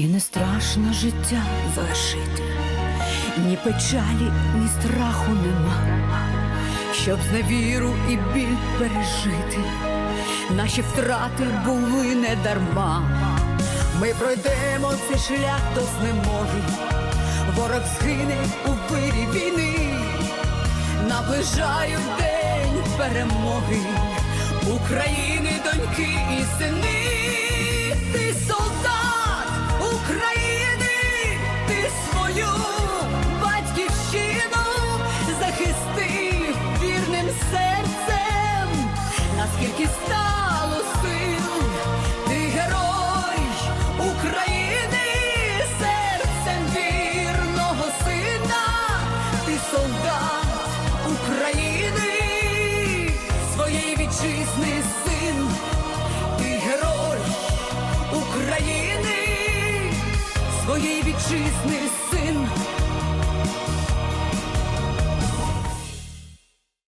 І не страшно життя залишити, ні печалі, ні страху нема, щоб зневіру і біль пережити, наші втрати були не дарма. Ми пройдемо цей шлях до знемоги, ворог згине у вирі війни, наближають день перемоги. України, доньки і сини, свою батьківщину захистив вірним серцем, наскільки стало сил, ти герой України, серцем вірного сина, ти солдат України, своєї вітчизни син, ти герой України, своєї вітчизни один.